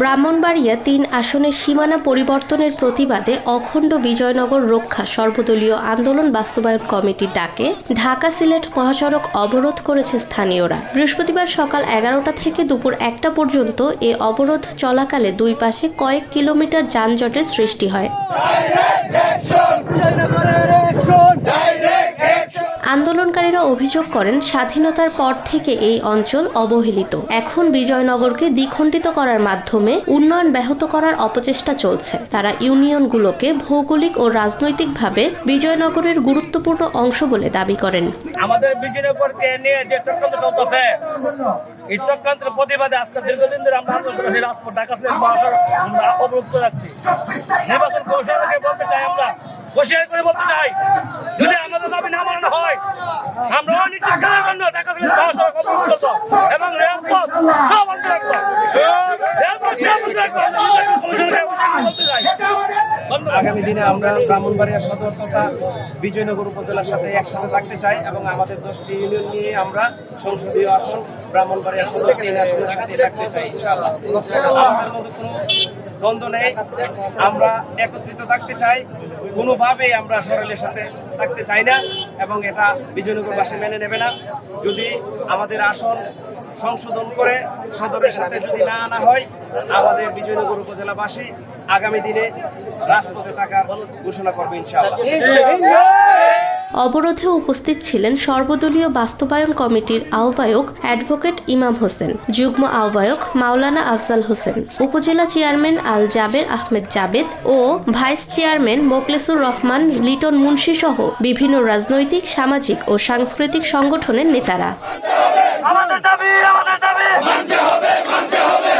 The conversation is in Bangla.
ব্রাহ্মণবাড়িয়া তিন আসনের সীমানা পরিবর্তনের প্রতিবাদে অখণ্ড বিজয়নগর রক্ষা সর্বদলীয় আন্দোলন বাস্তবায়ন কমিটির ডাকে ঢাকা সিলেট মহাসড়ক অবরোধ করেছে স্থানীয়রা। বৃহস্পতিবার সকাল এগারোটা থেকে দুপুর একটা পর্যন্ত এ অবরোধ চলাকালে দুই পাশে কয়েক কিলোমিটার যানজটের সৃষ্টি হয়। আন্দোলনকারীরা অভিযোগ করেন, স্বাধীনতার পর থেকে এই অঞ্চল অবহেলিত। এখন বিজয়নগরকে দ্বিখণ্ডিত করার মাধ্যমে উন্নয়ন ব্যাহত করার অপচেষ্টা চলছে। তারা ইউনিয়নগুলোকে ভৌগোলিক ও রাজনৈতিকভাবে বিজয়নগরের গুরুত্বপূর্ণ অংশ বলে দাবি করেন। আমাদের বিজয়নগরকে নিয়ে যে চক্রান্ত চলতেছে, এই চক্রান্তের প্রতিবাদে আজকে দীর্ঘদিন ধরে আমরা আন্দোলন করেছি, রাজপথ, ঢাকা সিলেট মহাসড়ক আমরা অবরুদ্ধ রাখছি। নির্বাচন কমিশনকে বলতে চাই আমরা করে বলতে চাই, যদি আমাদের দাবি না মানানো হয়। আমরা অনিশ্চিতকালের জন্য ঢাকা সিলেট মহাসড়ক অবরুদ্ধ এবং রেলপথ সব বন্ধ রাখব রেলপথ সব রাখব আগামী দিনে আমরা ব্রাহ্মণবাড়িয়া সদর তথা বিজয়নগর উপজেলার সাথে একসাথে থাকতে চাই এবং আমাদের দশটি ইউনিয়ন নিয়ে আমরা সংসদীয় আসন ব্রাহ্মণবাড়িয়া সদর তিন আসনের সাথে থাকতে চাই। আমাদের মধ্যে কোনো দ্বন্দ্ব নেই। আমরা একত্রিত থাকতে চাই। কোনোভাবেই আমরা সরেলের সাথে থাকতে চাই না এবং এটা বিজয়নগরবাসী মেনে নেবে না। যদি আমাদের আসন সংশোধন করে সদরের সাথে যদি না আনা হয়, আমাদের বিজয়নগর উপজেলাবাসী আগামী দিনে রাজপথে থাকার ঘোষণা করবে ইনশাআল্লাহ। অবরোধে উপস্থিত ছিলেন সর্বদলীয় বাস্তবায়ন কমিটির আহ্বায়ক অ্যাডভোকেট ইমাম হোসেন যুগ্ম আহ্বায়ক মাওলানা আফজাল হোসেন উপজেলা চেয়ারম্যান আল জাবের আহমেদ জাবেদ ও ভাইস চেয়ারম্যান মোকলেসুর রহমান লিটন মুন্সি সহ বিভিন্ন রাজনৈতিক সামাজিক ও সাংস্কৃতিক সংগঠনের নেতারা। আমাদের দাবি আমাদের দাবি। মানতে হবে মানতে হবে।